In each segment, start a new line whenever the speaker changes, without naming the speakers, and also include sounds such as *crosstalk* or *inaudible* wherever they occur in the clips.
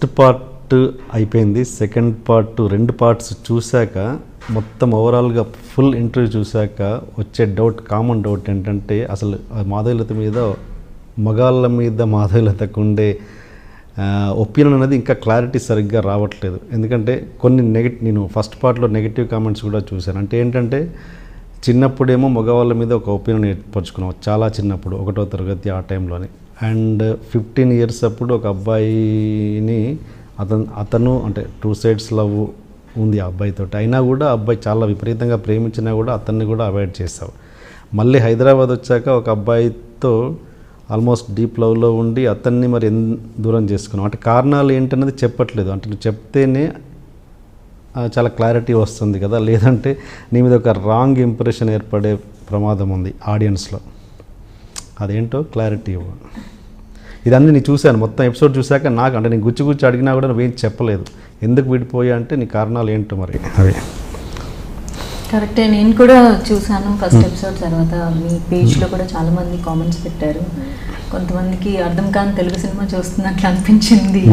First part అయిపోయింది. Second part రెండు parts చూశాక మొత్తం ఓవరాల్గా ఫుల్ ఇంటర్వ్యూ చూశాక వచ్చే డౌట్ కామన్ డౌట్ ఏంటంటే అసలు ఆ మాధవీలత మీద మగాళ్ళ మీద మాధవీలతకు ఉండే ఒపీనియన్ అనేది ఇంకా క్లారిటీ సరిగ్గా రావట్లేదు. ఎందుకంటే కొన్ని నెగటివ్ నేను ఫస్ట్ పార్ట్లో నెగిటివ్ కామెంట్స్ కూడా చూశాను. అంటే ఏంటంటే చిన్నప్పుడేమో మగవాళ్ళ మీద ఒక ఒపీనియన్ ఏర్పరచుకున్నాం. చాలా చిన్నప్పుడు ఒకటో తరగతి ఆ టైంలోనే. అండ్ ఫిఫ్టీన్ ఇయర్స్ అప్పుడు ఒక అబ్బాయిని అతను అతను అంటే టూ సైడ్స్ లవ్ ఉంది ఆ అబ్బాయితో అయినా కూడా అబ్బాయి చాలా విపరీతంగా ప్రేమించినా కూడా అతన్ని కూడా అవాయిడ్ చేసావు మళ్ళీ హైదరాబాద్ వచ్చాక ఒక అబ్బాయితో ఆల్మోస్ట్ డీప్ లవ్లో ఉండి అతన్ని మరి ఎన్ దూరం చేసుకున్నాం అంటే కారణాలు ఏంటనేది చెప్పట్లేదు. అంటే నువ్వు చెప్తేనే చాలా క్లారిటీ వస్తుంది కదా. లేదంటే నీ మీద ఒక రాంగ్ ఇంప్రెషన్ ఏర్పడే ప్రమాదం ఉంది ఆడియన్స్లో. అదేంటో క్లారిటీ ఇవ్వ. ఇదన్నీ నేను చూశాను. మొత్తం ఎపిసోడ్ చూశాక నాకు అంటే నేను గుచ్చి గుచ్చి అడిగినా కూడా నువ్వేం చెప్పలేదు. ఎందుకు విడిపోయా అంటే నీ కారణాలు ఏంటో మరి? అవి.
కరెక్టే. నేను కూడా చూసాను ఫస్ట్ ఎపిసోడ్ తర్వాత. మీ పేజ్లో కూడా చాలా మంది కామెంట్స్ పెట్టారు. కొంతమందికి అర్థం కాని తెలుగు సినిమా చూస్తున్నట్లు అనిపించింది.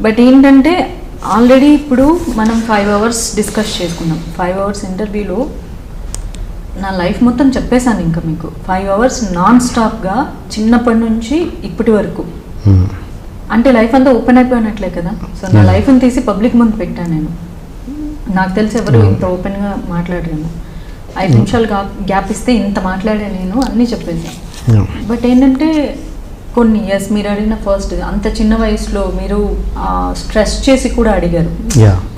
బట్ ఏంటంటే ఆల్రెడీ ఇప్పుడు మనం ఫైవ్ అవర్స్ డిస్కస్ చేసుకున్నాం. ఫైవ్ అవర్స్ ఇంటర్వ్యూలో నా లైఫ్ మొత్తం చెప్పేశాను ఇంకా మీకు ఫైవ్ అవర్స్ నాన్ స్టాప్గా చిన్నప్పటి నుంచి ఇప్పటి వరకు
Hmm.
అంటే లైఫ్ అంతా ఓపెన్ అయిపోయినట్లే కదా సో నా. లైఫ్ని తీసి పబ్లిక్ ముందు పెట్టాను నేను నాకు తెలిసి ఎవరు
Yeah.
ఇంత ఓపెన్గా మాట్లాడరేమో ఐదు నిమిషాలు గ్యాప్ ఇస్తే ఇంత మాట్లాడే నేను అన్నీ చెప్పేసాను. బట్ ఏంటంటే కొన్ని ఎస్ మీరు అడిగిన ఫస్ట్ అంత చిన్న వయసులో మీరు స్ట్రెస్ చేసి కూడా అడిగారు.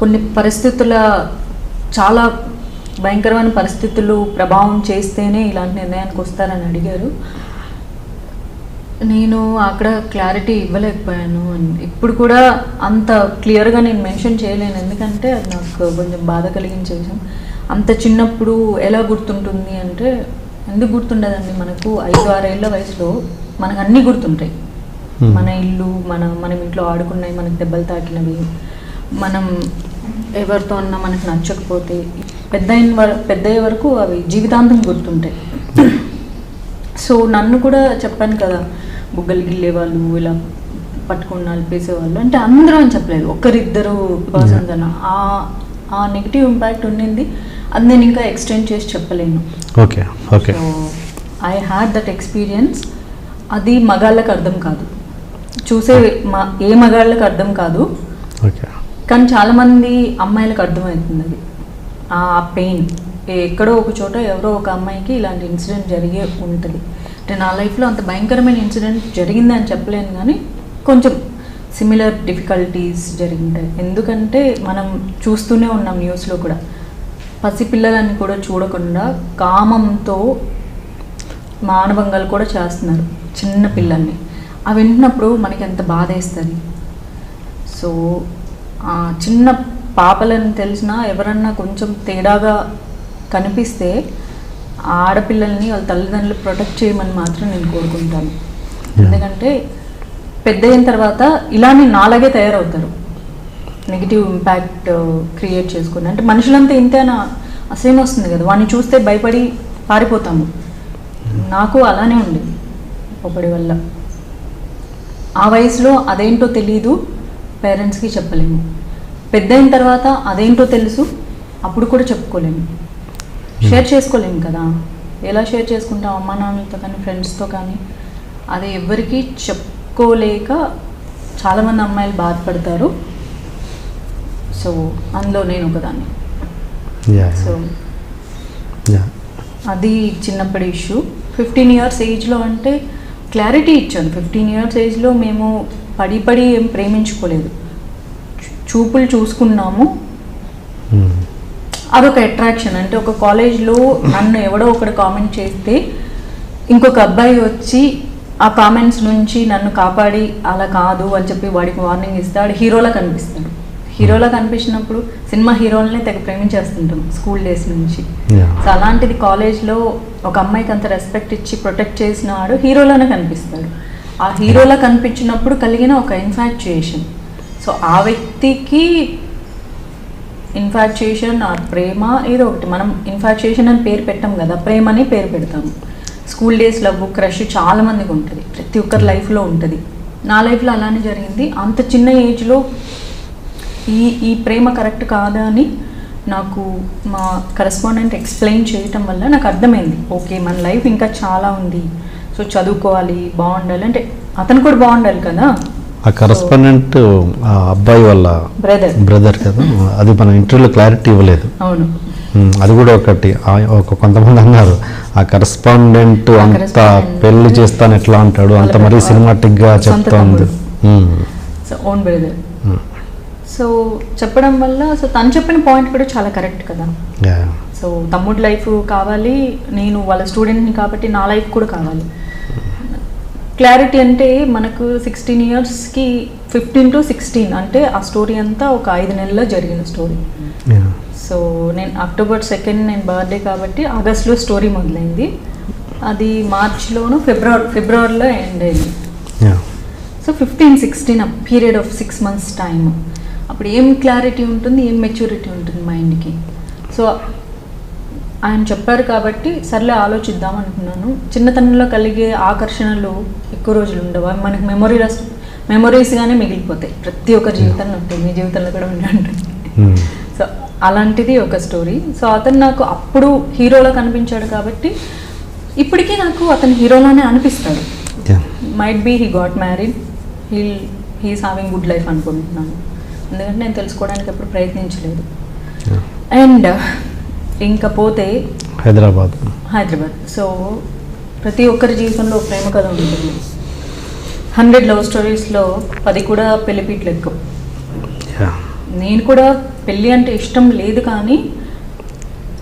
కొన్ని పరిస్థితుల చాలా భయంకరమైన పరిస్థితులు ప్రభావం చేస్తేనే ఇలాంటి నిర్ణయానికి వస్తారని అడిగారు. నేను అక్కడ క్లారిటీ ఇవ్వలేకపోయాను. ఇప్పుడు కూడా అంత క్లియర్గా నేను మెన్షన్ చేయలేను. ఎందుకంటే అది నాకు కొంచెం బాధ కలిగించే విషయం. అంత చిన్నప్పుడు ఎలా గుర్తుంటుంది అంటే ఎందుకు గుర్తుండదండి మనకు? ఐదు ఆరేళ్ళ వయసులో మనకు అన్నీ గుర్తుంటాయి. మన ఇల్లు మన మనం ఇంట్లో ఆడుకున్నవి మనకు దెబ్బలు తాకినవి. మనం ఎవరితో అన్నా మనకు నచ్చకపోతే పెద్ద అయిన పెద్ద అయ్యే వరకు అవి జీవితాంతం గుర్తుంటాయి. సో నన్ను కూడా చెప్పాను కదా బుగ్గలు గిల్లేవాళ్ళు ఇలా పట్టుకుని నలిపేసేవాళ్ళు. అంటే అందరూ అని చెప్పలేదు ఒక్కరిద్దరు పర్సన్స్ అన్న ఆ ఆ నెగిటివ్ ఇంపాక్ట్ ఉండింది. అది నేను ఇంకా ఎక్స్టెండ్ చేసి చెప్పలేను.
Okay okay
I had that experience అది మగాళ్ళకి అర్థం కాదు. చూసే మా ఏ మగాళ్ళకి అర్థం కాదు. కానీ చాలామంది అమ్మాయిలకు అర్థమవుతుంది అది. ఆ పెయిన్. ఎక్కడో ఒక చోట ఎవరో ఒక అమ్మాయికి ఇలాంటి ఇన్సిడెంట్ జరిగే ఉంటుంది. అంటే నా లైఫ్లో అంత భయంకరమైన ఇన్సిడెంట్ జరిగింది అని చెప్పలేను కానీ కొంచెం సిమిలర్ డిఫికల్టీస్ జరిగింటాయి. ఎందుకంటే మనం చూస్తూనే ఉన్నాం న్యూస్లో కూడా. పసిపిల్లలని కూడా చూడకుండా కామంతో మానభంగాలు కూడా చేస్తున్నారు చిన్న పిల్లల్ని. అవి వింటున్నప్పుడు మనకి ఎంత బాధ వేస్తుంది సో చిన్న పాపలని తెలిసినా ఎవరన్నా కొంచెం తేడాగా కనిపిస్తే ఆడపిల్లల్ని వాళ్ళ తల్లిదండ్రులు ప్రొటెక్ట్ చేయమని మాత్రం నేను కోరుకుంటాను. ఎందుకంటే పెద్ద అయిన తర్వాత ఇలానే నాలాగే తయారవుతారు. నెగిటివ్ ఇంపాక్ట్ క్రియేట్ చేసుకుని. అంటే మనుషులంతా ఇంతేనా అసేమ్ వస్తుంది కదా. వాడిని చూస్తే భయపడి పారిపోతాము. నాకు అలానే ఉండేది ఒకటి వల్ల. ఆ వయసులో అదేంటో తెలీదు పేరెంట్స్కి చెప్పలేము. పెద్ద అయిన తర్వాత అదేంటో తెలుసు అప్పుడు కూడా చెప్పుకోలేము. షేర్ చేసుకోలేము కదా. ఎలా షేర్ చేసుకుంటాం? అమ్మా నాన్నలతో కానీ ఫ్రెండ్స్తో కానీ? అది ఎవ్వరికీ చెప్పుకోలేక చాలామంది అమ్మాయిలు బాధపడతారు. సో అందులో నేను ఒకదాన్ని.
యా
సో
యా
అది చిన్నప్పటి ఇష్యూ. ఫిఫ్టీన్ ఇయర్స్ ఏజ్లో అంటే క్లారిటీ ఇచ్చాను. ఫిఫ్టీన్ ఇయర్స్ ఏజ్లో మేము పడి పడి ఏం ప్రేమించుకోలేదు. చూపులు చూసుకున్నాము. అదొక అట్రాక్షన్ అంటే ఒక కాలేజ్లో నన్ను ఎవడో ఒకడు కామెంట్ చేస్తే ఇంకొక అబ్బాయి వచ్చి ఆ కామెంట్స్ నుంచి నన్ను కాపాడి అలా కాదు అని చెప్పి వాడికి వార్నింగ్ ఇస్తే వాడు హీరోలా కనిపిస్తాడు. హీరోలా కనిపించినప్పుడు సినిమా హీరోలనే తెగ ప్రేమించేస్తుంటాం స్కూల్ డేస్ నుంచి. సో అలాంటిది కాలేజ్లో ఒక అమ్మాయికి అంత రెస్పెక్ట్ ఇచ్చి ప్రొటెక్ట్ చేసిన వాడు హీరోలోనే కనిపిస్తాడు. ఆ హీరోలా కనిపించినప్పుడు కలిగిన ఒక ఇన్ఫాక్చుయేషన్ సో ఆ వ్యక్తికి ఇన్ఫాక్చుయేషన్ ఆ ప్రేమ ఏదో ఒకటి. మనం ఇన్ఫాక్చుయేషన్ అని పేరు పెట్టాం కదా ప్రేమ అని పేరు పెడతాము స్కూల్ డేస్ లవ్ క్రష్ చాలా మందికి ఉంటుంది. ప్రతి ఒక్కరి లైఫ్లో ఉంటుంది. నా లైఫ్లో అలానే జరిగింది. అంత చిన్న ఏజ్లో ఈ ఈ ప్రేమ కరెక్ట్ కాదా అని నాకు మా కరెస్పాండెంట్ ఎక్స్ప్లెయిన్ చేయటం వల్ల నాకు అర్థమైంది. ఓకే మన లైఫ్ ఇంకా చాలా ఉంది. సో చదువుకోవాలి బాగుండాలి. అంటే అతను కూడా బాగుండాలి కదా?
ఆ కరస్పాండెంట్ ఆ అబ్బాయి వాళ్ళ
బ్రదర్
కదా. అది మన ఇంటర్వ్యూలో క్లారిటీ ఇవ్వలేదు. అది కూడా ఒకటి. ఒక కొంతమంది అన్నారు ఆ కరస్పాండెంట్ అంత పెళ్ళి చేస్తాను ఎట్లా అంటాడు? అంత మరీ
పెద్ద-
సినిమాటిక్గా
సొంత
చెప్తోంది um,
so own brother so చెప్పడం వల్ల సో తను చెప్పిన పాయింట్ కూడా చాలా కరెక్ట్ కదా. సో తమ్ముడు లైఫ్ కావాలి నేను వాళ్ళ స్టూడెంట్ని కాబట్టి నా లైఫ్ కూడా కావాలి. క్లారిటీ అంటే మనకు సిక్స్టీన్ ఇయర్స్కి ఫిఫ్టీన్ టు సిక్స్టీన్ అంటే ఆ స్టోరీ అంతా ఒక ఐదు నెలల్లో జరిగిన స్టోరీ. సో నేను అక్టోబర్ సెకండ్ నేను బర్త్డే కాబట్టి ఆగస్ట్లో స్టోరీ మొదలైంది. అది మార్చ్లోను ఫిబ్రవరి ఫిబ్రవరిలో ఎండ్ అయింది. సో ఫిఫ్టీన్ సిక్స్టీన్ ఆ period of six months time అప్పుడు ఏం క్లారిటీ ఉంటుంది ఏం మెచ్యూరిటీ ఉంటుంది మైండ్కి సో ఆయన చెప్పారు కాబట్టి సర్లే ఆలోచిద్దాం అనుకున్నాను. చిన్నతనంలో కలిగే ఆకర్షణలు ఎక్కువ రోజులు ఉండవు. మనకి మెమొరీ మెమొరీస్గానే మిగిలిపోతాయి. ప్రతి ఒక్క జీవితంలో ఉంటుంది మీ జీవితంలో కూడా ఉండి ఉంటుంది
ఉమ్,
సో అలాంటిది ఒక స్టోరీ సో అతను నాకు అప్పుడు హీరోలా కనిపించాడు కాబట్టి ఇప్పటికీ నాకు అతను హీరోలానే అనిపిస్తాడు. Might be he got married he he's having good life అనుకుంటున్నాను. ఎందుకంటే నేను తెలుసుకోవడానికి ఎప్పుడు ప్రయత్నించలేదు. అండ్ ఇంకా పోతే
హైదరాబాద్.
హైదరాబాద్. సో ప్రతి ఒక్కరి జీవితంలో ఒక ప్రేమ కథ ఉంటుంది. హండ్రెడ్ లవ్ స్టోరీస్లో పది కూడా పెళ్ళిపీట్లు ఎక్కువ. నేను కూడా పెళ్ళి అంటే ఇష్టం లేదు కానీ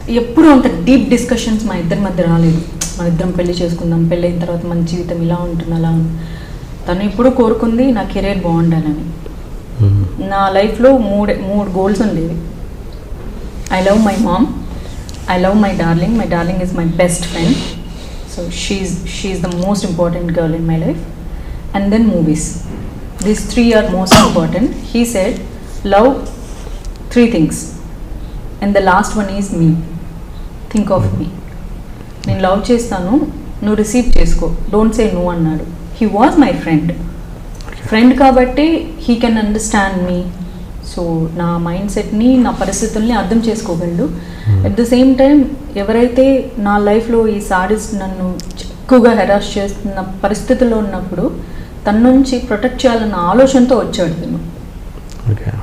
ఎప్పుడూ అంత డీప్ డిస్కషన్స్ మా ఇద్దరి మధ్య రాలేదు. మన ఇద్దరం పెళ్ళి చేసుకుందాం పెళ్ళి అయిన తర్వాత మన జీవితం ఇలా ఉంటుంది అలా తను ఎప్పుడూ కోరుకుంది నా కెరీర్ బాగుండాలని. నా లైఫ్లో మూడు మూడు గోల్స్ ఉండేవి. I love my mom. I love my darling my darling is my best friend so she's she's the most important girl in my life and then movies these three are most important he said love three things and the last one is me think of me నేను love చేస్తాను. నువ్వు receive చేసుకో. Don't say no అన్నాడు. He was my friend friend కాబట్టి he can understand me so నా mind సెట్ని నా పరిస్థితుల్ని అర్థం చేసుకోగలడు. అట్ ద సేమ్ టైం ఎవరైతే నా లైఫ్లో ఈ సాడీస్ నన్ను ఎక్కువగా హెరాస్ చేస్తున్న పరిస్థితుల్లో ఉన్నప్పుడు తన నుంచి ప్రొటెక్ట్ చేయాలన్న ఆలోచనతో వచ్చాడు తను.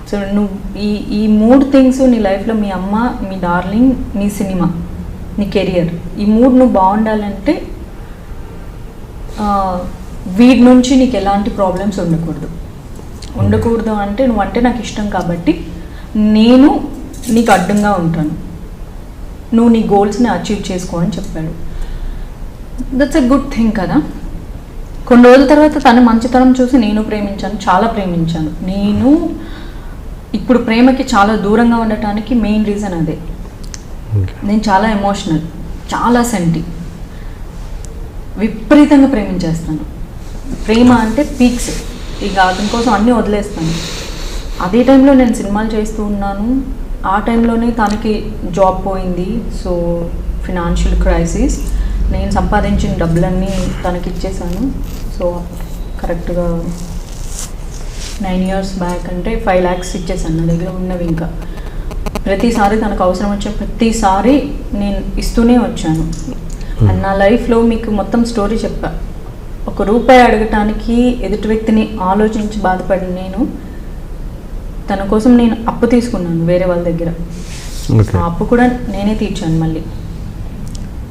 సో నువ్వు ఈ ఈ మూడు థింగ్స్ నీ లైఫ్లో మీ అమ్మ మీ డార్లింగ్ నీ సినిమా నీ కెరియర్ ఈ మూడు నువ్వు బాగుండాలంటే వీటి నుంచి నీకు ఎలాంటి ప్రాబ్లమ్స్ ఉండకూడదు. ఉండకూడదు అంటే నువ్వు అంటే నాకు ఇష్టం కాబట్టి నేను నీకు అడ్డంగా ఉంటాను. నువ్వు నీ గోల్స్ని అచీవ్ చేసుకో అని చెప్పాడు. దట్స్ ఎ గుడ్ థింగ్ కదా. కొన్ని రోజుల తర్వాత తన మంచితనం చూసి నేను ప్రేమించాను చాలా ప్రేమించాను. నేను ఇప్పుడు ప్రేమకి చాలా దూరంగా ఉండటానికి మెయిన్ రీజన్ అదే. నేను చాలా ఎమోషనల్ చాలా సెంటి విపరీతంగా ప్రేమించేస్తాను. ప్రేమ అంటే పీక్స్ ఇక అతని కోసం అన్నీ వదిలేస్తాను. అదే టైంలో నేను సినిమాలు చేస్తూ ఉన్నాను. ఆ టైంలోనే తనకి జాబ్ పోయింది. సో ఫినాన్షియల్ క్రైసిస్ నేను సంపాదించిన డబ్బులన్నీ తనకి ఇచ్చేసాను. సో కరెక్ట్గా నైన్ ఇయర్స్ బ్యాక్ అంటే ఫైవ్ ల్యాక్స్ ఇచ్చేసాను నా దగ్గర ఉన్నవి ఇంకా. ప్రతిసారి తనకు అవసరం వచ్చే ప్రతిసారి నేను ఇస్తూనే వచ్చాను. అండ్ నా లైఫ్లో మీకు మొత్తం స్టోరీ చెప్పా. ఒక రూపాయి అడగటానికి ఎదుటి వ్యక్తిని ఆలోచించి బాధపడిన నేను తన కోసం నేను అప్పు తీసుకున్నాను వేరే వాళ్ళ దగ్గర. అప్పు కూడా నేనే తీర్చాను మళ్ళీ.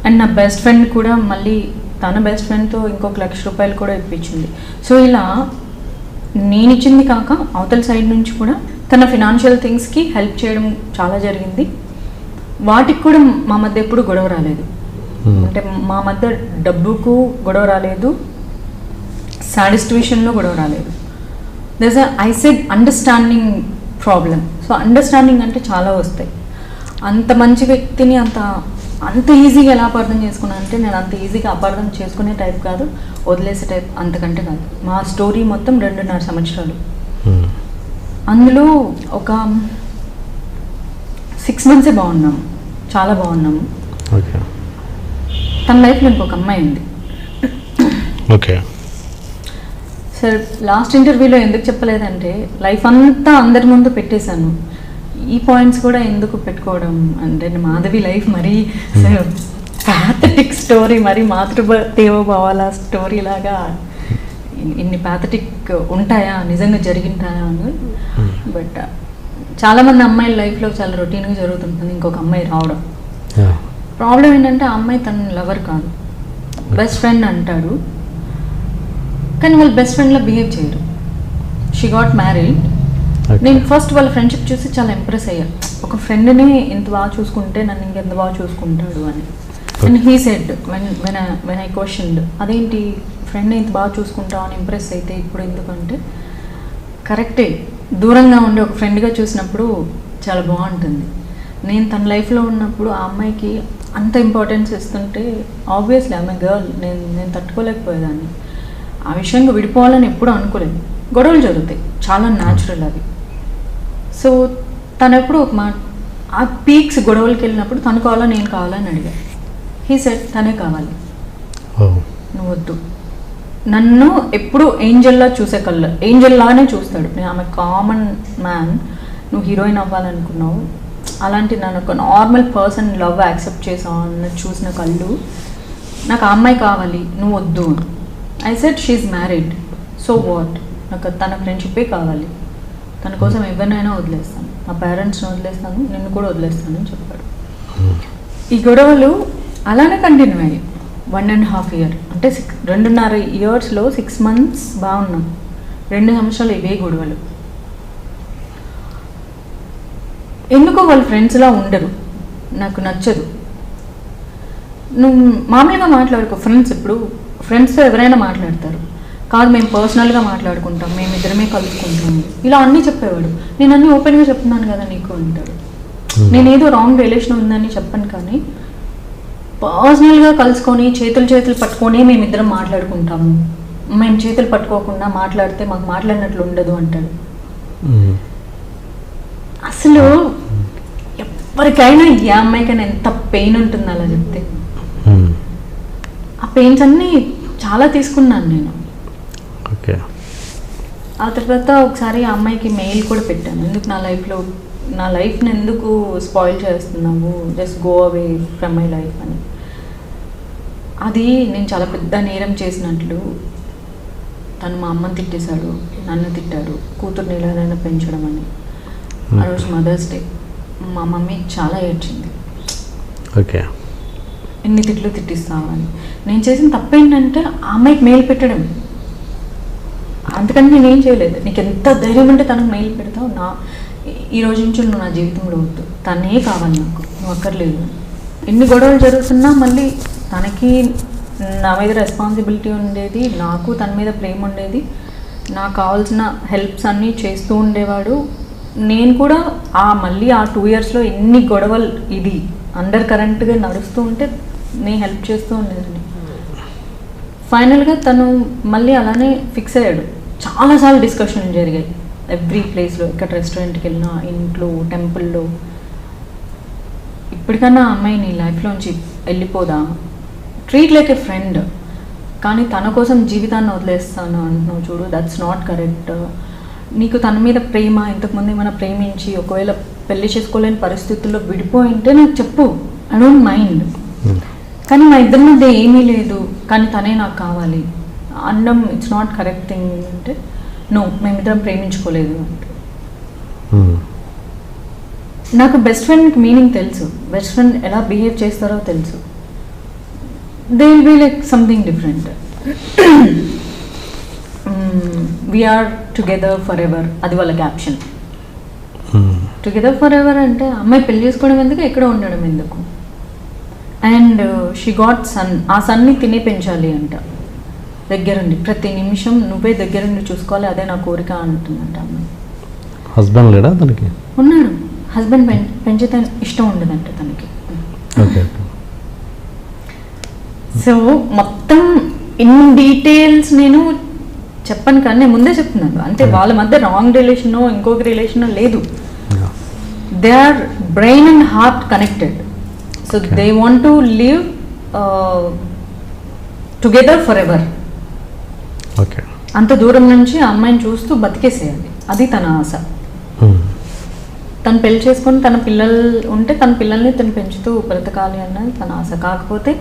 అండ్ నా బెస్ట్ ఫ్రెండ్ కూడా మళ్ళీ తన బెస్ట్ ఫ్రెండ్తో ఇంకొక లక్ష రూపాయలు కూడా ఇప్పించింది. సో ఇలా నేను ఇచ్చింది కాక అవతల సైడ్ నుంచి కూడా తన ఫినాన్షియల్ థింగ్స్కి హెల్ప్ చేయడం చాలా జరిగింది. వాటికి కూడా మా మధ్య ఎప్పుడు గొడవ రాలేదు. అంటే మా మధ్య డబ్బుకు గొడవ రాలేదు. సాడిస్ట్ విషయంలో గొడవ రాలేదు. Thus I said understanding problem so understanding అంటే చాలా వస్తాయి. అంత మంచి వ్యక్తిని అంత అంత ఈజీగా ఎలా అపార్థం చేసుకున్నాను అంటే నేను అంత ఈజీగా అపార్థం చేసుకునే టైప్ కాదు వదిలేసే టైప్ అంతకంటే కాదు. మా స్టోరీ మొత్తం రెండున్నర సంవత్సరాలు.
ఉమ్,
అందులో ఒక సిక్స్ మంత్సే బాగున్నాము. చాలా బాగున్నాము.
ఓకే
తన లైఫ్లో ఇంకొక అమ్మాయి ఉంది.
ఓకే
సార్ లాస్ట్ ఇంటర్వ్యూలో ఎందుకు చెప్పలేదంటే లైఫ్ అంతా అందరి ముందు పెట్టేశాను. ఈ పాయింట్స్ కూడా ఎందుకు పెట్టుకోవడం అంటే మాధవి లైఫ్ మరీ ప్యాథటిక్ స్టోరీ మరి మాతృదేవోభావాల స్టోరీ లాగా ఇన్- ఇన్ని ప్యాథటిక్ ఉంటాయా నిజంగా జరిగింటాయా అని. బట్ చాలామంది అమ్మాయిల లైఫ్లో చాలా రొటీన్గా జరుగుతుంటుంది ఇంకొక అమ్మాయి రావడం. ప్రాబ్లం ఏంటంటే ఆ అమ్మాయి తన లవర్ కాదు. బెస్ట్ ఫ్రెండ్ అంటాడు. కానీ వాళ్ళు బెస్ట్ ఫ్రెండ్లా బిహేవ్ చేయరు. She got married. నేను ఫస్ట్ వాళ్ళ ఫ్రెండ్షిప్ చూసి చాలా ఇంప్రెస్ అయ్యా. ఒక ఫ్రెండ్ని ఇంత బాగా చూసుకుంటే నన్ను ఇంకెంత బాగా చూసుకుంటాడు అని. And he said when when when I questioned అదేంటి? ఫ్రెండ్ ఇంత బాగా చూసుకుంటావు అని ఇంప్రెస్ అయితే ఇప్పుడు ఎందుకంటే కరెక్టే దూరంగా ఉండి ఒక ఫ్రెండ్గా చూసినప్పుడు చాలా బాగుంటుంది. నేను తన లైఫ్లో ఉన్నప్పుడు ఆ అమ్మాయికి అంత ఇంపార్టెన్స్ ఇస్తుంటే ఆబ్వియస్లీ ఆమె గర్ల్ నేను నేను తట్టుకోలేకపోయేదాన్ని. ఆ విషయంగా విడిపోవాలని ఎప్పుడూ అనుకోలేదు. గొడవలు జరుగుతాయి. చాలా న్యాచురల్ అవి. సో తను ఎప్పుడు ఒక మాట ఆ పీక్స్ గొడవలకి వెళ్ళినప్పుడు తను కావాలా నేను కావాలా అని అడిగా. హీ సెట్ తనే కావాలి. నువ్వు వద్దు నన్ను ఎప్పుడు ఏంజల్లా చూసే కళ్ళు ఏంజల్ లానే చూస్తాడు. నేను ఆమె కామన్ మ్యాన్ నువ్వు హీరోయిన్ అవ్వాలనుకున్నావు. అలాంటి నన్ను ఒక నార్మల్ పర్సన్ లవ్ యాక్సెప్ట్ చేసావు అన్న చూసిన కళ్ళు. నాకు ఆ అమ్మాయి కావాలి. నువ్వు వద్దు I said she's married so what నాకు తన ఫ్రెండ్షిప్పే కావాలి. తన కోసం ఎవరినైనా వదిలేస్తాను. నా పేరెంట్స్ని వదిలేస్తాను. నిన్ను కూడా వదిలేస్తాను అని చెప్పాడు. ఈ గొడవలు అలానే కంటిన్యూ అయ్యాయి. వన్ అండ్ హాఫ్ ఇయర్ అంటే సిక్స్ రెండున్నర ఇయర్స్లో సిక్స్ మంత్స్ బాగున్నాం. రెండు సంవత్సరాలు ఇవే గొడవలు. ఎందుకో వాళ్ళ ఫ్రెండ్స్లా ఉండరు. నాకు నచ్చదు. నువ్వు మామూలుగా మాట్లాడుకో. ఫ్రెండ్స్ ఇప్పుడు ఫ్రెండ్స్తో ఎవరైనా మాట్లాడతారు. కాదు మేము పర్సనల్గా మాట్లాడుకుంటాం మేము ఇద్దరమే కలుసుకుంటాము ఇలా అన్నీ చెప్పేవాడు. నేను అన్నీ ఓపెన్గా చెప్తున్నాను కదా నీకు అంటాడు. నేనేదో రాంగ్ రిలేషన్ ఉందని చెప్పను కానీ పర్సనల్గా కలుసుకొని చేతులు చేతులు పట్టుకొని మేమిద్దరం మాట్లాడుకుంటాము. మేము చేతులు పట్టుకోకుండా మాట్లాడితే మాకు మాట్లాడినట్లు ఉండదు అంటాడు.
Mm.
అసలు ఎవరికైనా ఏ అమ్మాయికైనా ఎంత పెయిన్ ఉంటుంది అలా చెప్తే. పెయిన్స్ అన్నీ చాలా తీసుకున్నాను నేను.
Okay.
ఆ తర్వాత ఒకసారి ఆ అమ్మాయికి మెయిల్ కూడా పెట్టాను. ఎందుకు నా లైఫ్లో నా లైఫ్ని ఎందుకు స్పాయిల్ చేస్తున్నావు? Just go away from my life అని. అది నేను చాలా పెద్ద నేరం చేసినట్లు తను మా అమ్మని తిట్టేశాడు నన్ను తిట్టాడు కూతుర్ని ఎలాగైనా పెంచడం అని. ఆ రోజు మదర్స్ డే. మా మమ్మీ చాలా ఏడ్చింది.
Okay.
ఎన్ని తిట్లు తిట్టిస్తామని. నేను చేసిన తప్పేంటంటే ఆ అమ్మాయికి మెయిల్ పెట్టడం. అందుకని నేనేం చేయలేదు. నీకు ఎంత ధైర్యం ఉంటే తనకు మెయిల్ పెడతావు. నా ఈ రోజు నుంచి నువ్వు నా జీవితంలో వద్దు. తనే కావాలి నాకు. నువ్వు అక్కర్లేదు. ఎన్ని గొడవలు జరుగుతున్నా మళ్ళీ తనకి నా మీద రెస్పాన్సిబిలిటీ ఉండేది. నాకు తన మీద ప్రేమ ఉండేది. నాకు కావాల్సిన హెల్ప్స్ అన్నీ చేస్తూ ఉండేవాడు. నేను కూడా ఆ మళ్ళీ ఆ టూ ఇయర్స్లో ఎన్ని గొడవలు ఇది అండర్ కరెంట్గా నడుస్తూ ఉంటే నేను హెల్ప్ చేస్తూ ఉండేదండి. ఫైనల్గా తను మళ్ళీ అలానే ఫిక్స్ అయ్యాడు. చాలాసార్లు డిస్కషన్ జరిగాయి. ఎవ్రీ ప్లేస్లో ఇక్కడ రెస్టారెంట్కి వెళ్ళినా ఇంట్లో టెంపుల్లో ఇప్పటికన్నా అమ్మాయి నీ లైఫ్లోంచి వెళ్ళిపోదా? ట్రీట్ లైక్ ఎ ఫ్రెండ్ కానీ తన కోసం జీవితాన్ని వదిలేస్తాను అంటున్నావు చూడు. దట్స్ నాట్ కరెక్ట్ నీకు తన మీద ప్రేమ ఇంతకుముందు ఏమైనా ప్రేమించి ఒకవేళ పెళ్ళి చేసుకోలేని పరిస్థితుల్లో విడిపోయి ఉంటే నాకు చెప్పు. ఐ డోంట్ మైండ్ కానీ మా ఇద్దరి మధ్య ఏమీ లేదు. కానీ తనే నాకు కావాలి. అనడం ఇట్స్ నాట్ కరెక్ట్ థింగ్ అంటే నో మేమిద్దరం ప్రేమించుకోలేదు అంటే.
Mm.
నాకు బెస్ట్ ఫ్రెండ్కి మీనింగ్ తెలుసు. బెస్ట్ ఫ్రెండ్ ఎలా బిహేవ్ చేస్తారో తెలుసు. They will be like something different we are together for ever అది వాళ్ళ క్యాప్షన్. టుగెదర్ ఫర్ ఎవర్ అంటే అమ్మాయి పెళ్ళి చేసుకోవడం ఎందుకు? ఎక్కడ ఉండడం ఎందుకు? అండ్ షీ గాట్ సన్ ఆ సన్ని తినే పెంచాలి అంట. దగ్గరుండి ప్రతి నిమిషం నువ్వే దగ్గరుండి చూసుకోవాలి అదే నా కోరిక అంటుందంట అమ్మాయి
హస్బెండ్ లేడా తనకి?
ఉన్నాడు. హస్బెండ్ పెంచితే ఇష్టం ఉండదంట తనకి. సో మొత్తం ఇన్ డీటెయిల్స్ నేను చెప్పను కానీ నేను ముందే చెప్తున్నాను. అంటే వాళ్ళ మధ్య రాంగ్ రిలేషన్ ఇంకొక రిలేషన్ లేదు. They are brain and heart connected so. They want to live together for ever
okay
అంత దూరం నుంచి ఆ అమ్మాయిని చూస్తూ బతికేసేయాలి అది తన ఆశ.
ఉమ్.
తను పెళ్ళి చేసుకొని తన పిల్లలు ఉంటే తన పిల్లల్ని తను పెంచుతూ బ్రతకాలి అన్నది తన ఆశ. కాకపోతే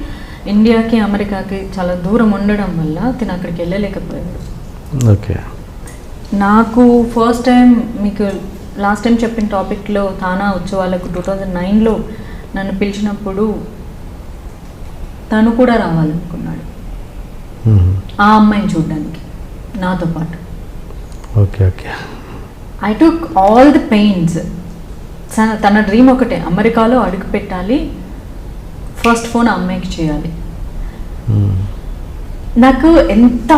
ఇండియాకి అమెరికాకి చాలా దూరం ఉండడం వల్ల తిను అక్కడికి వెళ్ళలేకపోయాడు.
ఓకే
నాకు ఫస్ట్ టైం మీకు లాస్ట్ టైం చెప్పిన టాపిక్లో తానా ఉత్సవాలకు టూ థౌజండ్ నైన్లో నన్ను పిలిచినప్పుడు తను కూడా రావాలనుకున్నాడు. ఆ అమ్మాయిని చూడడానికి నాతో పాటు.
Okay okay.
I took all the pains తన డ్రీమ్ ఒకటే అమెరికాలో అడుగు పెట్టాలి ఫస్ట్ ఫోన్ అమ్మాయికి చేయాలి. నాకు ఎంత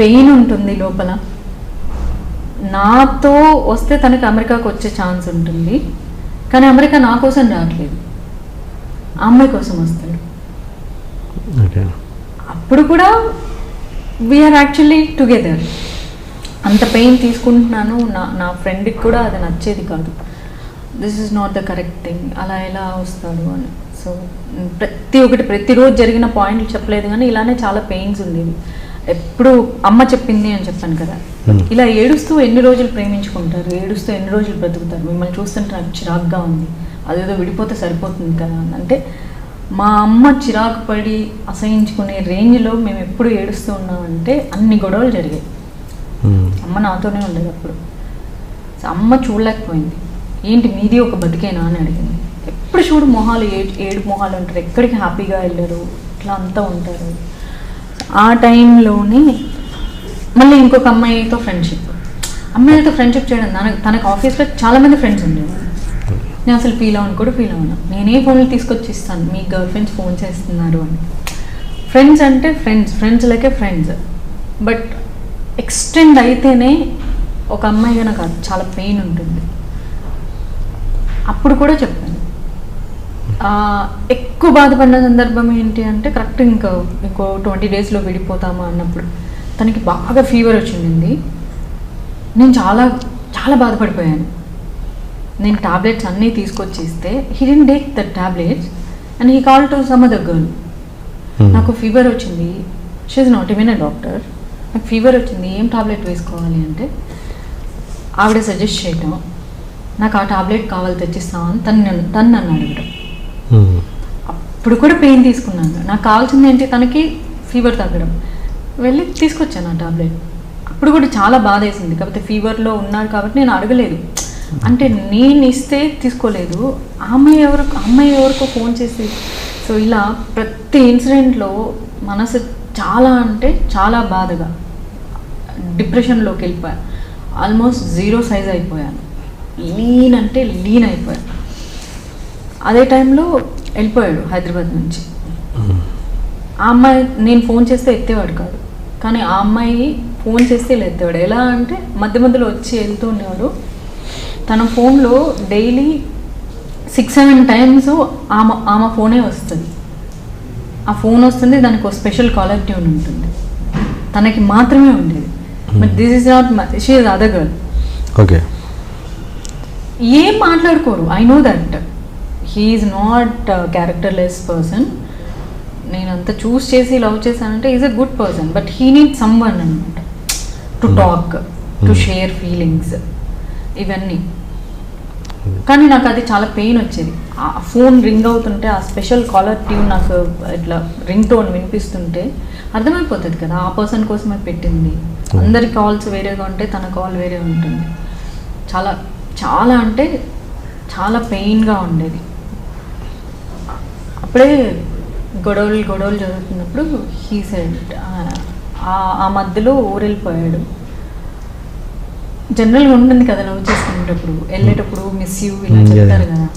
పెయిన్ ఉంటుంది లోపల? నాతో వస్తే తనకి అమెరికాకు వచ్చే ఛాన్స్ ఉంటుంది. కానీ అమెరికా నా కోసం రావట్లేదు. ఆ అమ్మాయి కోసం వస్తాడు. అప్పుడు కూడా వీఆర్ యాక్చువల్లీ టుగెదర్ అంత పెయిన్ తీసుకుంటున్నాను నా నా ఫ్రెండ్కి కూడా అది నచ్చేది కాదు. This is not the correct thing అలా ఎలా వస్తాడు అని. సో ప్రతి ఒక్కటి ప్రతిరోజు జరిగిన పాయింట్లు చెప్పలేదు కానీ ఇలానే చాలా పెయిన్స్ ఉండేవి. ఎప్పుడు అమ్మ చెప్పింది అని చెప్పాను కదా.
Hmm.
ఇలా ఏడుస్తూ ఎన్ని రోజులు ప్రేమించుకుంటారు? ఏడుస్తూ ఎన్ని రోజులు బ్రతుకుతారు? మిమ్మల్ని చూస్తుంటే నాకు చిరాగ్గా ఉంది. అదేదో విడిపోతే సరిపోతుంది కదా అని. అంటే మా అమ్మ చిరాకు పడి అసహించుకునే రేంజ్లో మేము ఎప్పుడు ఏడుస్తూ ఉన్నామంటే అన్ని గొడవలు జరిగాయి. అమ్మ నాతోనే ఉండేది అప్పుడు. అమ్మ చూడలేకపోయింది. ఏంటి మీది ఒక బతికేనా అని అడిగింది. ఎప్పుడు చూడు మొహాలు ఏడు ఏడు మొహాలు ఉంటారు. ఎక్కడికి హ్యాపీగా వెళ్ళరు. ఇట్లా అంతా ఉంటారు. ఆ టైంలోనే మళ్ళీ ఇంకొక అమ్మాయితో ఫ్రెండ్షిప్. అమ్మాయిలతో ఫ్రెండ్షిప్ చేయడం తనకు తనకు ఆఫీస్లో చాలామంది ఫ్రెండ్స్ ఉండేవారు నేను అసలు ఫీల్ అవ్వను కూడా ఫీల్ అవ్వను. నేనే ఫోన్లు తీసుకొచ్చి ఇస్తాను మీ గర్ల్ ఫ్రెండ్స్ ఫోన్ చేస్తున్నారు అని. ఫ్రెండ్స్ అంటే ఫ్రెండ్స్ ఫ్రెండ్స్ లకే ఫ్రెండ్స్ బట్ ఎక్స్టెండ్ అయితేనే ఒక అమ్మాయి నాకు అది చాలా పెయిన్ ఉంటుంది. అప్పుడు కూడా చెప్పాను. ఎక్కువ బాధపడిన సందర్భం ఏంటి అంటే కరెక్ట్ ఇంకా ఇంకో ట్వంటీ డేస్లో విడిపోతామా అన్నప్పుడు తనకి బాగా ఫీవర్ వచ్చింది నేను చాలా చాలా బాధపడిపోయాను. నేను టాబ్లెట్స్ అన్నీ తీసుకొచ్చి ఇస్తే he didn't take the tablets and he call to some other girl. నాకు ఫీవర్ వచ్చింది. She's not even a doctor నాకు ఫీవర్ వచ్చింది. ఏం టాబ్లెట్ వేసుకోవాలి అంటే ఆవిడ సజెస్ట్ చేయటం నాకు ఆ టాబ్లెట్ కావాలి తెచ్చిస్తామని తను నన్ను- తను నన్ను అడగడం
ఉమ్.
అప్పుడు కూడా పెయిన్ తీసుకున్నాను. నాకు కావాల్సింది ఏంటి తనకి ఫీవర్ తగ్గడం. వెళ్ళి తీసుకొచ్చాను ఆ టాబ్లెట్. అప్పుడు కూడా చాలా బాధ వేసింది కాకపోతే ఫీవర్లో ఉన్నారు కాబట్టి నేను అడగలేదు. అంటే నేను ఇస్తే తీసుకోలేదు. ఆ అమ్మాయి ఎవరు ఆ అమ్మాయి ఎవరికో ఫోన్ చేసి సో ఇలా ప్రతి ఇన్సిడెంట్లో మనసు చాలా అంటే చాలా బాధగా డిప్రెషన్లోకి వెళ్ళిపోయాను. ఆల్మోస్ట్ జీరో సైజ్ అయిపోయాను. లీన్ అంటే లీన్ అయిపోయాను. అదే టైంలో వెళ్ళిపోయాడు హైదరాబాద్ నుంచి. ఆ అమ్మాయి నేను ఫోన్ చేస్తే ఎత్తేవాడు కాదు. కానీ ఆ అమ్మాయి ఫోన్ చేస్తే ఇలా ఎత్తేవాడు. ఎలా అంటే మధ్య మధ్యలో వచ్చి వెళ్తూ ఉండేవాడు. తన ఫోన్లో డైలీ సిక్స్ సెవెన్ టైమ్స్ ఆమె ఆమె ఫోనే వస్తుంది. ఆ ఫోన్ వస్తుంది దానికి ఒక స్పెషల్ కాలర్ ట్యూన్ ఉంటుంది. తనకి మాత్రమే ఉండేది. But this is not she is other girl
okay
ఏం మాట్లాడుకోరు? I know that he's not characterless person నేను అంత చూస్ చేసి లవ్ చేశానంటే is a good person but he need someone అనమాట to. Talk to. Share feelings ఇవన్నీ. కానీ నాకు అది చాలా పెయిన్ వచ్చేది. ఆ ఫోన్ రింగ్ అవుతుంటే ఆ స్పెషల్ కాలర్ ట్యూన్ నాకు ఇట్లా రింగ్ టోన్ వినిపిస్తుంటే అర్థమైపోతుంది కదా. ఆ పర్సన్ కోసమే పెట్టింది. అందరి కాల్స్ వేరేగా ఉంటే తన కాల్ వేరే ఉంటుంది. చాలా చాలా అంటే చాలా పెయిన్గా ఉండేది. అప్పుడే గొడవలు గొడవలు జరుగుతున్నప్పుడు హీ సెడ్ ఆ మధ్యలో ఊరెళ్ళిపోయాడు. జనరల్గా ఉంటుంది కదా లవ్ చేసుకునేటప్పుడు వెళ్ళేటప్పుడు మిస్ యూ ఇలా
Mm,
చెప్తారు. కదా.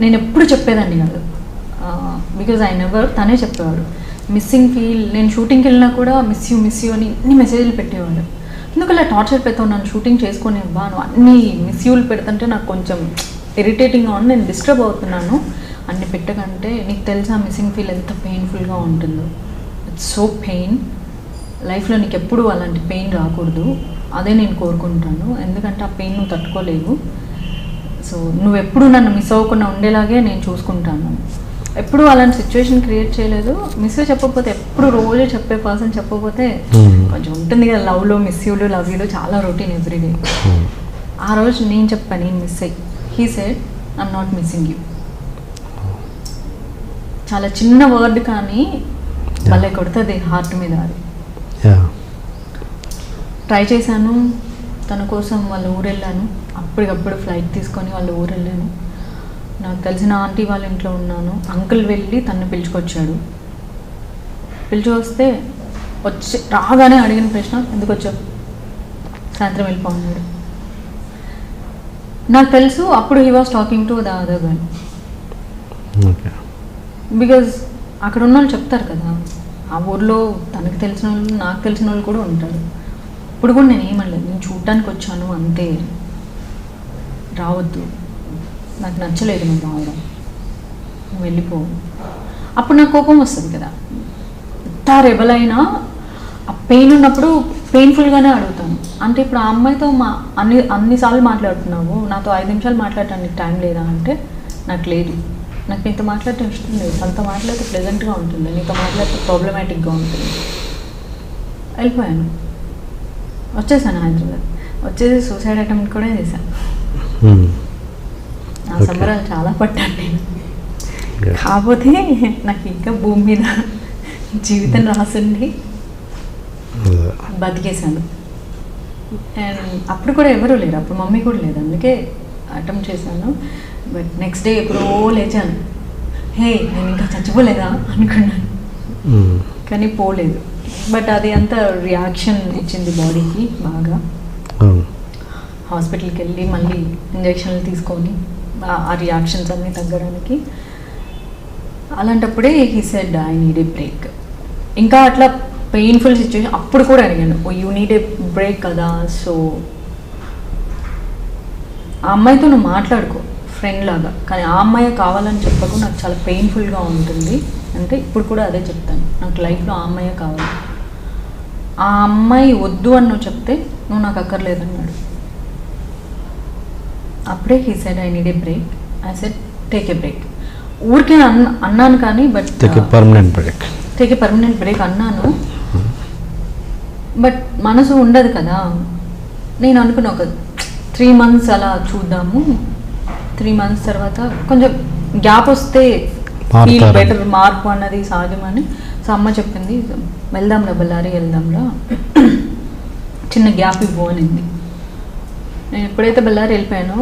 నేను ఎప్పుడు చెప్పేదాన్ని కాదు. బికాజ్ ఐ నెవర్ తనే చెప్పేవాడు. మిస్సింగ్ ఫీల్ నేను షూటింగ్కి వెళ్ళినా కూడా మిస్ యూ మిస్ యూ అని ఇన్ని మెసేజ్లు పెట్టేవాడు. ఎందుకు అలా టార్చర్ పెడతావు? నన్ను షూటింగ్ చేసుకొని ఇవ్వను అన్ని మిస్ యూలు పెడుతుంటే నాకు కొంచెం ఇరిటేటింగ్గా ఉంది. నేను డిస్టర్బ్ అవుతున్నాను. అన్ని పెట్టకంటే నీకు తెలుసా మిస్సింగ్ ఫీల్ ఎంత పెయిన్ఫుల్గా ఉంటుందో? ఇట్స్ సో పెయిన్ లైఫ్లో నీకు ఎప్పుడు అలాంటి పెయిన్ రాకూడదు. అదే నేను కోరుకుంటాను. ఎందుకంటే ఆ పెయిన్ నువ్వు తట్టుకోలేవు. సో నువ్వు ఎప్పుడు నన్ను మిస్ అవ్వకుండా ఉండేలాగే నేను చూసుకుంటాను. ఎప్పుడు అలాంటి సిచ్యువేషన్ క్రియేట్ చేయలేదు. మిస్ చెప్పకపోతే ఎప్పుడు రోజు చెప్పే పర్సన్ చెప్పకపోతే
Hmm.
కొంచెం ఉంటుంది కదా లవ్లో మిస్ యూలు లవ్ యూలు చాలా రొటీన్ ఎవ్రీడే ఆ రోజు నేను చెప్పాను నేను మిస్ అయ్యి. He said I'm not missing you చాలా చిన్న వర్డ్ కానీ భలే కొడుతుంది హార్ట్ మీద అది. ట్రై చేశాను. తన కోసం వాళ్ళ ఊరు వెళ్ళాను అప్పటికప్పుడు ఫ్లైట్ తీసుకొని వాళ్ళ ఊరు వెళ్ళాను నాకు తెలిసిన ఆంటీ వాళ్ళ ఇంట్లో ఉన్నాను. అంకుల్ వెళ్ళి తను పిలుచుకొచ్చాడు. పిలుచుకొస్తే వచ్చి రాగానే అడిగిన ప్రశ్న ఎందుకు వచ్చావు? సాయంత్రం వెళ్ళిపో అన్నాడు. నాకు తెలుసు అప్పుడు he was talking to the other girl because అక్కడ ఉన్న వాళ్ళు చెప్తారు కదా ఆ ఊర్లో తనకు తెలిసిన వాళ్ళు నాకు తెలిసిన వాళ్ళు కూడా ఉంటారు. ఇప్పుడు కూడా నేను ఏమనలేదు. నేను చూడటానికి వచ్చాను అంతే. రావద్దు. నాకు నచ్చలేదు నువ్వు రావడం. నువ్వు వెళ్ళిపో. అప్పుడు నాకు కోపం వస్తుంది కదా. ఎంత రెబల్ అయినా ఆ పెయిన్ ఉన్నప్పుడు పెయిన్ఫుల్గానే అడుగుతాను. అంటే ఇప్పుడు ఆ అమ్మాయితో మా అన్ని అన్నిసార్లు మాట్లాడుతున్నావు. నాతో ఐదు నిమిషాలు మాట్లాడటానికి టైం లేదా అంటే నాకు లేదు. నాకు నీతో మాట్లాడటం ఇష్టం లేదు. అంత మాట్లాడితే ప్లెజెంట్గా ఉంటుంది. నీతో మాట్లాడితే ప్రాబ్లమాటిక్గా ఉంటుంది. వెళ్ళిపోయాను. వచ్చేసాను హైదరాబాద్ వచ్చేసి సూసైడ్ అటెంప్ట్ కూడా చేశాను. నా
Okay.
సంబరాలు చాలా పట్టాను నేను. కాకపోతే నాకు ఇంకా భూమి మీద జీవితం రాసుండి బతికేశాను. అండ్ అప్పుడు కూడా ఎవరు లేరు. అప్పుడు మమ్మీ కూడా లేదు. అందుకే అటెంప్ట్ చేశాను. బట్ నెక్స్ట్ డే ఎప్పుడో లేచాను. హే నేను ఇంకా చచ్చిపోలేదా? అనుకున్నాను. కానీ పోలేదు. బట్ అది అంత రియాక్షన్ ఇచ్చింది బాడీకి బాగా. హాస్పిటల్కి వెళ్ళి మళ్ళీ ఇంజక్షన్లు తీసుకొని ఆ- రియాక్షన్స్ అన్నీ తగ్గడానికి. అలాంటప్పుడే he said I need a break ఇంకా అట్లా పెయిన్ఫుల్ సిచ్యువేషన్ అప్పుడు కూడా అడిగాను. Oh you need a break కదా సో ఆ అమ్మాయితో నువ్వు మాట్లాడుకో. ఫ్రెండ్ లాగా. కానీ ఆ అమ్మాయి కావాలని చెప్పకు నాకు చాలా పెయిన్ఫుల్గా ఉంటుంది. అంటే ఇప్పుడు కూడా అదే చెప్తాను. నాకు లైఫ్లో ఆ అమ్మాయే కావాలి. ఆ అమ్మాయి వద్దు అని నువ్వు చెప్తే నువ్వు నాకు అక్కర్లేదన్నాడు. అప్పుడే he said I need a break I said take a break ఊరికే అన్న అన్నాను కానీ but
take permanent break
take a permanent break అన్నాను. బట్ మనసు ఉండదు కదా. నేను అనుకున్నా ఒక త్రీ మంత్స్ అలా చూద్దాము. త్రీ మంత్స్ తర్వాత కొంచెం గ్యాప్ వస్తే ఫీల్. బెటర్ మార్పు అన్నది సహజమని సో అమ్మ చెప్పింది వెళ్దాంరా బళ్ళారి వెళ్దాంరా చిన్న గ్యాప్ ఇవ్వు అనింది నేను ఎప్పుడైతే బళ్ళారి వెళ్ళిపోయానో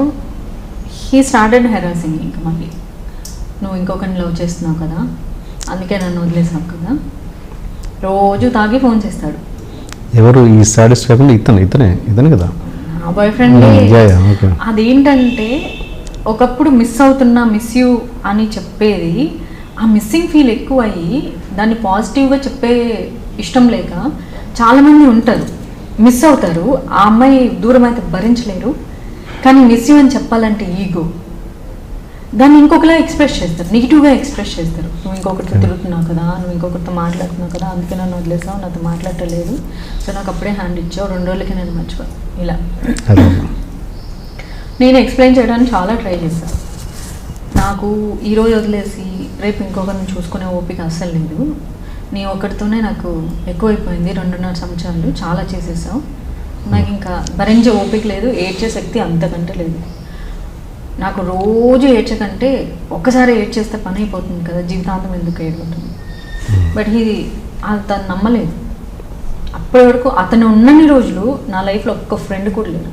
హీ స్టార్టెడ్ హెరాసింగ్ ఇంకా మళ్ళీ. నువ్వు ఇంకొకరిని లవ్ చేస్తున్నావు కదా అందుకే నన్ను వదిలేసావు కదా. రోజు తాగి ఫోన్ చేస్తాడు.
ఎవరు ఈ కాకుండా ఇతను ఇతనే ఇతనే కదా?
నా బాయ్ ఫ్రెండ్ అదేంటంటే ఒకప్పుడు మిస్ అవుతున్నా మిస్ యూ అని చెప్పేది ఆ మిస్సింగ్ ఫీల్ ఎక్కువ అయ్యి దాన్ని పాజిటివ్గా చెప్పే ఇష్టం లేక చాలామంది ఉంటారు. మిస్ అవుతారు ఆ అమ్మాయి దూరం అయితే భరించలేరు కానీ మిస్ యూ అని చెప్పాలంటే ఈగో దాన్ని ఇంకొకలా ఎక్స్ప్రెస్ చేస్తారు నెగిటివ్గా ఎక్స్ప్రెస్ చేస్తారు. నువ్వు ఇంకొకరితో తిరుగుతున్నావు కదా నువ్వు ఇంకొకరితో మాట్లాడుతున్నావు కదా అందుకే నన్ను వదిలేసావు నాతో మాట్లాడలేదు సో నాకు అప్పుడే హ్యాండ్ ఇచ్చావు రెండు రోజులకి నేను మర్చిపో. ఇలా. *laughs* నేను ఎక్స్ప్లెయిన్ చేయడానికి చాలా ట్రై చేశాను నాకు ఈరోజు వదిలేసి రేపు ఇంకొకరిని చూసుకునే ఓపిక అస్సలు లేదు. నీ ఒక్కడితోనే నాకు ఎక్కువైపోయింది రెండున్నర సంవత్సరాలు చాలా చేసేసావు. నాకు ఇంకా భరించే ఓపిక లేదు ఏడ్చే శక్తి అంతకంటే లేదు. నాకు రోజు ఏడ్చకంటే ఒక్కసారి ఏడ్చేస్తే పని అయిపోతుంది కదా జీవితాంతం ఎందుకు ఏడుతుంది బట్ ఇది తను నమ్మలేదు. అప్పటి వరకు అతను ఉన్నన్ని రోజులు నా లైఫ్లో ఒక్క ఫ్రెండ్ కూడా లేరు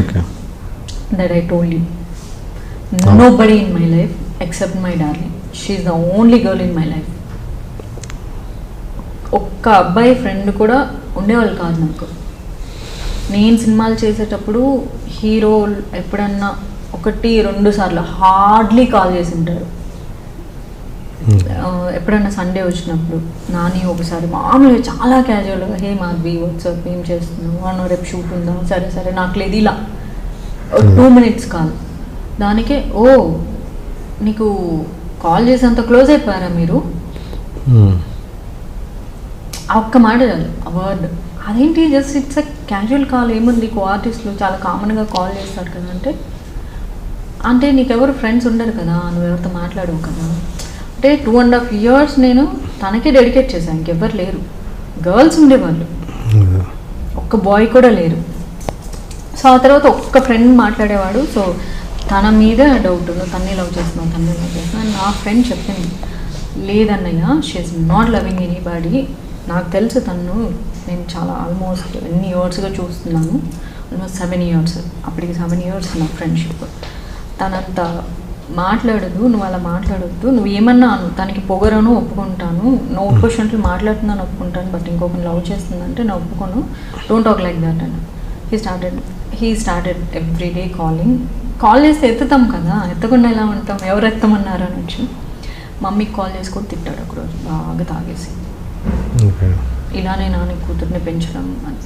okay
that I told you. Nobody in my life except my darling. She's the only girl in my life. ఒక్క అబ్బాయి ఫ్రెండ్ కూడా ఉండేవాళ్ళు కాదు నాకు. నేను సినిమాలు చేసేటప్పుడు హీరో ఎప్పుడన్నా ఒకటి రెండు సార్లు హార్డ్లీ కాల్ చేసి ఉంటారు ఆ, ఎప్పుడన్నా సండే వచ్చినప్పుడు నాని ఒకసారి మామూలుగా చాలా క్యాజువల్గా హే మాధవి వాట్సాప్ ఏం చేస్తున్నావు? అన్న రేపు షూట్ ఉందా? సరే సరే నాకు లేదు ఇలా. టూ మినిట్స్ కాల్ దానికే ఓ నీకు కాల్ చేసేంత క్లోజ్ అయిపోయారా మీరు? ఆ ఒక్క మాట చాలు ఆ వర్డ్ అదేంటి just it's a casual call ఏముంది ఆర్టిస్టులు చాలా కామన్గా కాల్ చేస్తారు కదా అంటే అంటే నీకెవరు ఫ్రెండ్స్ ఉండరు కదా నువ్వు ఎవరితో మాట్లాడవు కదా. అంటే టూ అండ్ హాఫ్ ఇయర్స్ నేను తనకే డెడికేట్ చేశాను ఇంకెవ్వరు లేరు. గర్ల్స్ ఉండేవాళ్ళు. ఒక్క బాయ్ కూడా లేరు. ఆ తర్వాత ఒక్క ఫ్రెండ్ మాట్లాడేవాడు. సో తన మీద డౌట్ నువ్వు తన్నే లవ్ చేస్తున్నాను తన్నే లవ్ చేస్తున్నాను నా ఫ్రెండ్ చెప్పింది లేదన్నయ్య she is not loving anybody నాకు తెలుసు తను నేను చాలా ఆల్మోస్ట్ ఎన్ని ఇయర్స్గా చూస్తున్నాను. ఆల్మోస్ట్ సెవెన్ ఇయర్స్ అప్పటికి సెవెన్ ఇయర్స్ నా ఫ్రెండ్షిప్ తనంత మాట్లాడదు నువ్వు అలా మాట్లాడొద్దు. నువ్వు ఏమన్నా అను తనకి పొగరను ఒప్పుకుంటాను. నువ్వు క్వశ్చన్లు మాట్లాడుతున్నాను ఒప్పుకుంటాను. బట్ ఇంకొకరిని లవ్ చేస్తుందంటే నేను ఒప్పుకోను. డోంట్ టాక్ లైక్ దాట్ అని. He started he started every day calling call చేస్తే ఎత్తుతాం కదా ఎత్తకుండా ఎలా ఉంటాం? ఎవరు ఎత్తమన్నారు అని వచ్చి మమ్మీకి కాల్ చేసుకొని తిట్టాడు ఒకరోజు బాగా తాగేసి. ఇలానే నాన్న కూతుర్ని పెంచడం అని.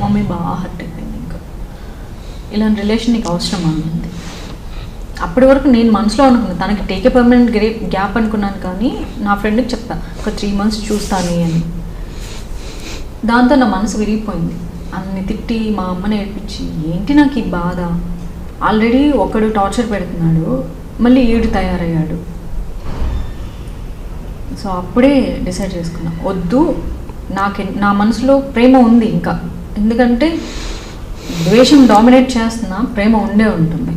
మమ్మీ బాగా హర్ట్ అయిపోయింది ఇంకా. ఇలాంటి రిలేషన్ నీకు అవసరం అన్నది అప్పటి వరకు నేను మనసులో అనుకున్నాను తనకి టేక్ పర్మనెంట్ గ్రే గ్యాప్ అనుకున్నాను కానీ నా ఫ్రెండ్కి చెప్పా ఒక త్రీ మంత్స్ చూస్తాను అని. దాంతో నా మనసు విరిగిపోయింది. అన్ని తిట్టి మా అమ్మని ఏడిపించి ఏంటి నాకు ఈ బాధ? ఆల్రెడీ ఒకడు టార్చర్ పెడుతున్నాడు మళ్ళీ ఈడు తయారయ్యాడు. సో అప్పుడే డిసైడ్ చేసుకున్నా. వద్దు నాకు నా మనసులో ప్రేమ ఉంది ఇంకా. ఎందుకంటే ద్వేషం డామినేట్ చేస్తున్నా ప్రేమ ఉండే ఉంటుంది.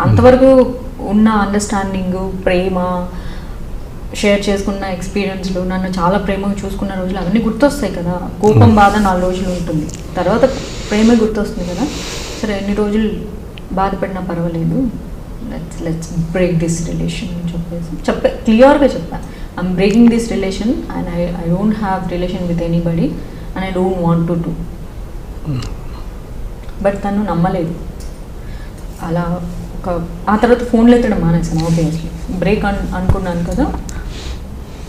అంతవరకు ఉన్న అండర్స్టాండింగ్ ప్రేమ షేర్ చేసుకున్న ఎక్స్పీరియన్స్లు నన్ను చాలా ప్రేమగా చూసుకున్న రోజులు అవన్నీ గుర్తొస్తాయి కదా. కోపం బాధ నాలుగు రోజులు ఉంటుంది. తర్వాత ప్రేమ గుర్తొస్తుంది కదా. సరే ఎన్ని రోజులు బాధపడినా పర్వాలేదు. Let's let's break this relation అని చెప్పేసి చెప్పే క్లియర్గా చెప్పా. I'm breaking this relation and I I don't have relation with anybody and I don't want to do but తను నమ్మలేదు. అలా ఒక ఆ తర్వాత ఫోన్లు ఎత్తడం మానేసాను ఆబ్వియస్లీ బ్రేక్ అన్ అనుకున్నాను కదా.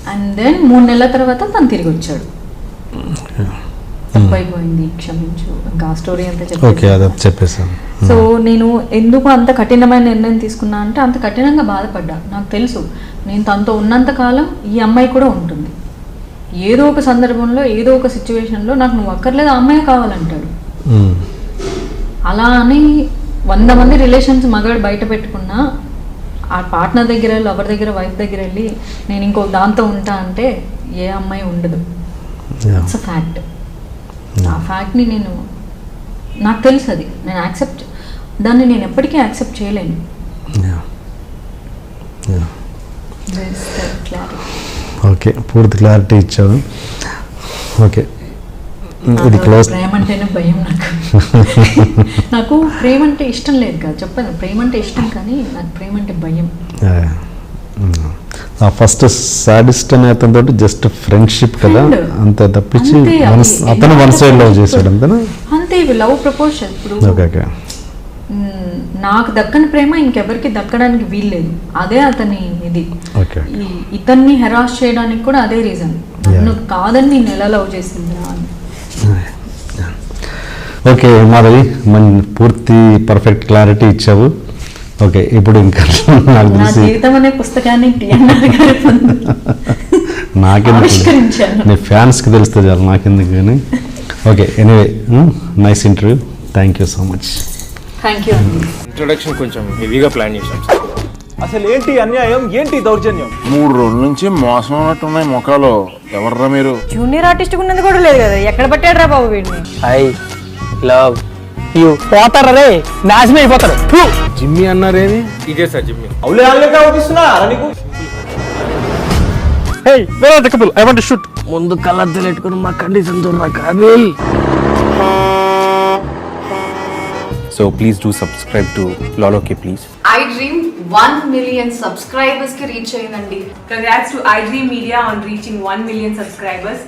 అండ్ దెన్ మూడు నెలల తర్వాత తను తిరిగి వచ్చాడు. తప్పైపోయింది క్షమించు. ఇంకా ఆ స్టోరీ అంతా చెప్పేసి
చెప్పేసాను
సో నేను ఎందుకు అంత కఠినమైన నిర్ణయం తీసుకున్నా అంటే అంత కఠినంగా బాధపడ్డా. నాకు తెలుసు నేను తనతో ఉన్నంత కాలం ఈ అమ్మాయి కూడా ఉంటుంది. ఏదో ఒక సందర్భంలో ఏదో ఒక సిచ్యువేషన్లో నాకు నువ్వు అక్కర్లేదు అమ్మాయి కావాలంటాడు.
మ్మ్.
అలా అని వంద మంది రిలేషన్స్ మగాడు బయట పెట్టుకున్నా ఆ పార్ట్నర్ దగ్గర లవర్ దగ్గర వైఫ్ దగ్గర వెళ్ళి నేను ఇంకో దాంతో ఉంటా అంటే ఏ అమ్మాయి ఉండదు. ఇట్స్ అ ఫ్యాక్ట్ ఆ ఫ్యాక్ట్ని నేను నాకు తెలుసు అది. నేను యాక్సెప్ట్ దాన్ని నేను ఎప్పటికీ యాక్సెప్ట్ చేయలేను.
ఓకే పూర్తి క్లారిటీ ఇచ్చావు ఓకే ఇది క్లోజ్
ప్రేమ అంటేనే భయం నాకు. *laughs* నాకు ప్రేమ అంటే ఇష్టం లేదు కదా చెప్పాను. ప్రేమ అంటే ఇష్టం కానీ నాకు ప్రేమ అంటే భయం
ఆ ఫస్ట్ సాడిస్ట్ అనే అతనితో జస్ట్ ఫ్రెండ్షిప్ కదా. అంతే తప్పించి అతను వన్ సైడ్ లవ్ చేశాడు అంతేనా?
అంతే ఇవి లవ్ ప్రపోజల్ ఇప్పుడు. నాకు దక్కని ప్రేమ ఇంకెవరికి దక్కడానికి వీల్లేదు అదే అతని ఇది. ఇతన్ని హెరాస్ చేయడానికి కూడా అదే రీజన్ నన్ను కాదని నేను ఎలా లవ్ చేసింది? అని
ఓకే మాధవి మన పూర్తి పర్ఫెక్ట్ క్లారిటీ ఇచ్చావు. ఓకే ఇప్పుడు ఇంకా *laughs* నాకు
నా
తెలిసి
జీవితం అనే పుస్తకాన్ని *laughs*
నాకెందుకు. నీ ఫ్యాన్స్కి తెలిస్తే చాలు నాకెందుకు కానీ. Okay anyway nice interview thank you so much
thank you
introduction కొంచెం హెవీగా ప్లాన్ చేశాం.
అసలు ఏంటి అన్యాయం? ఏంటి దౌర్జన్యం?
మూడు రోజుల నుంచి మోసం ఉన్నట్టున్నాయి ముఖాలు. ఎవర్రా మీరు?
జూనియర్ ఆర్టిస్ట్ ఉన్నది కూడా లేదు కదా. ఎక్కడ పట్టాడు రా బాబు వీడిని?
I love. యూ. పోతారా రే? నాశనం అయిపోతారు!
జిమ్మి అన్నారేమి? ఇదే సార్ జిమ్మి.
అవులే ఆన్లే అవుపిస్తున్నా నీకు.
where are the couple? I want to shoot. ముందు కళ్ళద్దాలు పెట్టుకుని మా కండిషన్ చూడరా Kaabil
so please do subscribe to లాలోకి please
I dream one million సబ్స్క్రైబర్స్కి రీచ్ అయిందండి
Congrats to iDream Media on reaching 1 million subscribers.